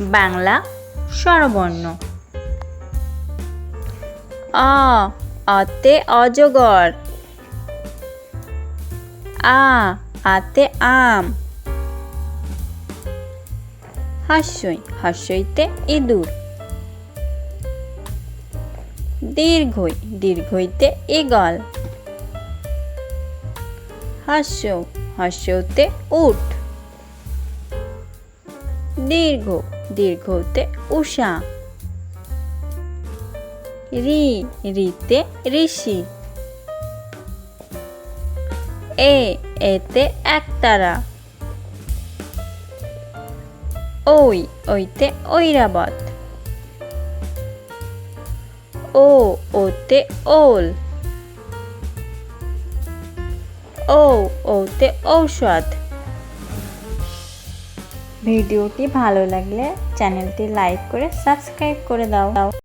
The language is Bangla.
বাংলা স্বরবর্ণ। অ, অতে অজগর। আ, আতে আম। হাস্যই, হাস্যইতে ইঁদুর। দীর্ঘই, দীর্ঘইতে ইগল হাস্য হাস্যতে উট। দীর্ঘ দীর্ঘ দীর্ঘতে উষা। রি, রিতে ঋষি। এ, এতে একতারা। ওই ওইতে ঐরাবত। ও, ওতে ওল। ও, ওতে ঔষধ। ভিডিওটি ভালো লাগলে চ্যানেলটি লাইক করে সাবস্ক্রাইব করে দাও।